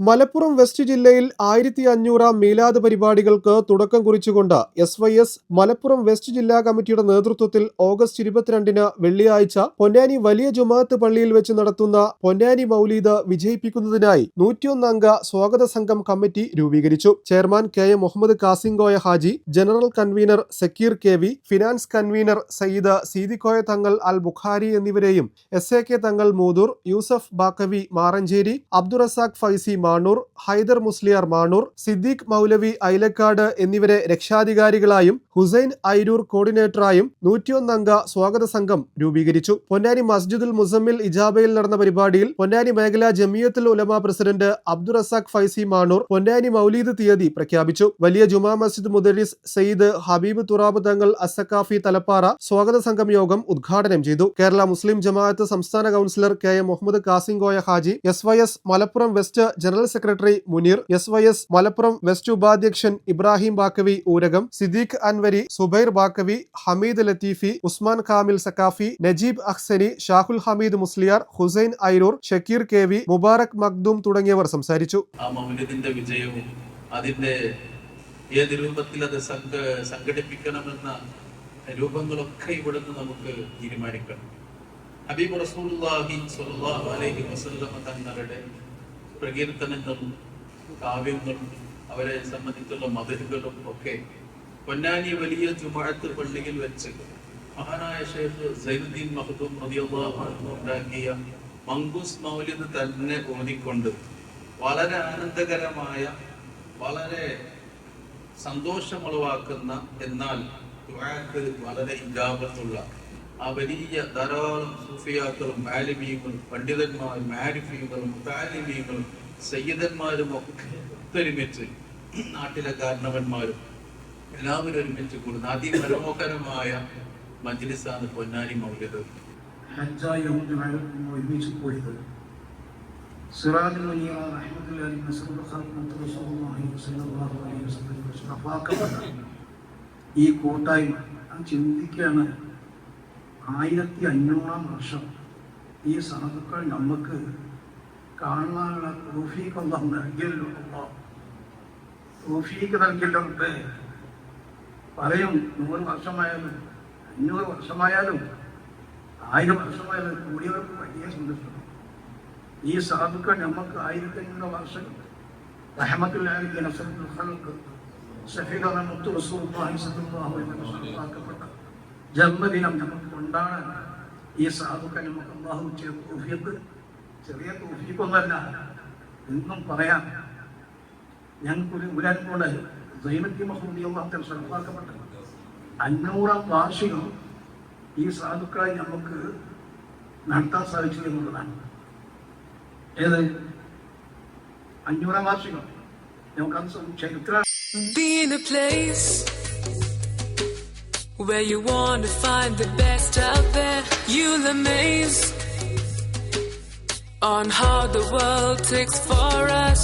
Malappuram west ജില്ലയിൽ ആയിരത്തി അഞ്ഞൂറാം മീലാദ് പരിപാടികൾക്ക് തുടക്കം കുറിച്ചുകൊണ്ട് S Y S Malappuram west ജില്ലാ കമ്മിറ്റിയുടെ നേതൃത്വത്തിൽ ഓഗസ്റ്റ് ഇരുപത്തിരണ്ടിന് വെള്ളിയാഴ്ച പൊന്നാനി വലിയ ജുമാഅത്ത് പള്ളിയിൽ വെച്ച് നടത്തുന്ന പൊന്നാനി മൗലീദ് വിജയിപ്പിക്കുന്നതിനായി നൂറ്റിയൊന്നംഗ സ്വാഗത സംഘം കമ്മിറ്റി രൂപീകരിച്ചു. Chairman K M Muhammad Kasimkoya Haji general convener Zakir K V finance convener Sayyid Sidhikoya Thangal Al Bukhari എന്നിവരെയും S A K Thangal Muthur Yusuf Baqavi Maranchery Abdurazak Faizy Manoor Hyder Musliyar Manoor Siddique മൗലവി ഐലക്കാട് എന്നിവരെ രക്ഷാധികാരികളായും ഹുസൈൻ ഐരൂർ കോർഡിനേറ്ററായും നൂറ്റിയൊന്നംഗ സ്വാഗത സംഘം രൂപീകരിച്ചു. പൊന്നാനി മസ്ജിദുൽ മുസമ്മിൽ ഇജാബയിൽ നടന്ന പരിപാടിയിൽ പൊന്നാനി മേഖലാ ജമിയത്തുൽ ഉലമ പ്രസിഡന്റ് അബ്ദുറസാഖ് ഫൈസി മാണൂർ പൊന്നാനി മൗലീദ് തീയതി പ്രഖ്യാപിച്ചു. വലിയ ജുമാ മസ്ജിദ് മുദരിസ് സയ്യിദ് ഹബീബ് തുറാബ് തങ്ങൾ അസക്കാഫി തലപ്പാറ സ്വാഗത സംഘം യോഗം ഉദ്ഘാടനം ചെയ്തു. കേരള മുസ്ലിം ജമാഅത്ത് സംസ്ഥാന councillor K M Muhammad Kasimkoya Haji S Y S Malappuram west general secretary Munir S Y S Malappuram west ഉപാധ്യക്ഷൻ ഇബ്രാഹിം ബാക്കവി ഊരകം സിദ്ദീഖ് അൻവരി സുബൈർ ബാക്കവി ഹമീദ് ലത്തീഫി ഉസ്മാൻ കാമിൽ സക്കാഫി നജീബ് അഹ്സനി ഷാഹുൽ ഹമീദ് മുസ്ലിയാർ ഹുസൈൻ ഐരൂർ ഷക്കീർ കെ വി മുബാറക് മഖ്ദൂം തുടങ്ങിയവർ സംസാരിച്ചു. വിജയവും അതിന്റെ ഏത് രൂപത്തിൽ അത് സംഘ സംഘടിപ്പിക്കണമെന്ന രൂപങ്ങളൊക്കെ ഇവിടുന്ന് നമുക്ക് തീരുമാനിക്കണം. ഹബീബ് റസൂലുള്ളാഹി അലൈഹി വസല്ലമ തങ്ങളുടെ പ്രകീർത്തനങ്ങളും കാവ്യങ്ങളും അവരെ സംബന്ധിച്ചുള്ള മതിലുകളും ഒക്കെ പൊന്നാനി വലിയ ജുമാഅത്ത് പള്ളിയിൽ വെച്ച് മഹാനായ ഷേഖ് സൈനുദ്ദീൻ മഹദൂം ഉണ്ടാക്കിയ മങ്കൂസ് മൗലിദ് തന്നെ ഓതിക്കൊണ്ട് വളരെ ആനന്ദകരമായ വളരെ സന്തോഷമുളവാക്കുന്ന എന്നാൽ വളരെ ഇജാബത്തുള്ള ആ വലിയ ധാരാളം സൂഫിയാക്കളും ആലിമീങ്ങളും പണ്ഡിതന്മാരും ആരിഫീകളും താലിമീങ്ങളും സയ്യിദന്മാരും ഒക്കെ ഒത്തൊരുമിച്ച് നാട്ടിലെ കാരണവന്മാരും എല്ലാവരും ഒരുമിച്ച് കൂടുന്ന. അതിമനോഹരമായ മജ്ലിസാണ് പൊന്നാനി മൗലിത്. ഒരുമിച്ച് പോയത്. ഈ കൂട്ടായ്മ ഞാൻ ചിന്തിക്കുകയാണ്. ആയിരത്തി അഞ്ഞൂറാം വർഷം ഈ സാധുക്കൾ നമുക്ക് കാണാനുള്ള തോഫീക്ക് നൽകിയല്ലോ. തോഫീക്ക് നൽകിയല്ലോ. പറയും നൂറ് വർഷമായാലും അഞ്ഞൂറ് വർഷമായാലും ആയിരം വർഷമായാലും കൂടിയവർക്ക് വലിയ സന്തോഷം ഈ സാധുക്കൾ നമുക്ക് ആയിരത്തി അഞ്ഞൂറ് വർഷം ജന്മദിനം നമുക്ക് കൊണ്ടാണ് ഈ സാധുക്കൾ നമുക്ക് അള്ളാഹു ചെയ്ത ചെറിയ തൗഫീഖൊന്നല്ല എന്നും പറയാം. ഞങ്ങൾക്കൊരു ഉരാൻപോട് സൈനത്തി മഹൂദി അള്ളാഹത്തിൽ സർഫാക്കപ്പെട്ട അഞ്ഞൂറാം വാർഷികം ഈ സാധുക്കളെ നമുക്ക് നടത്താൻ സാധിച്ചു എന്നുള്ളതാണ് ഏത് അഞ്ഞൂറാം വാർഷികം നമുക്കത് ചരിത്ര Be in a place where you want to find the best out there. You'll amaze on how the world takes for us.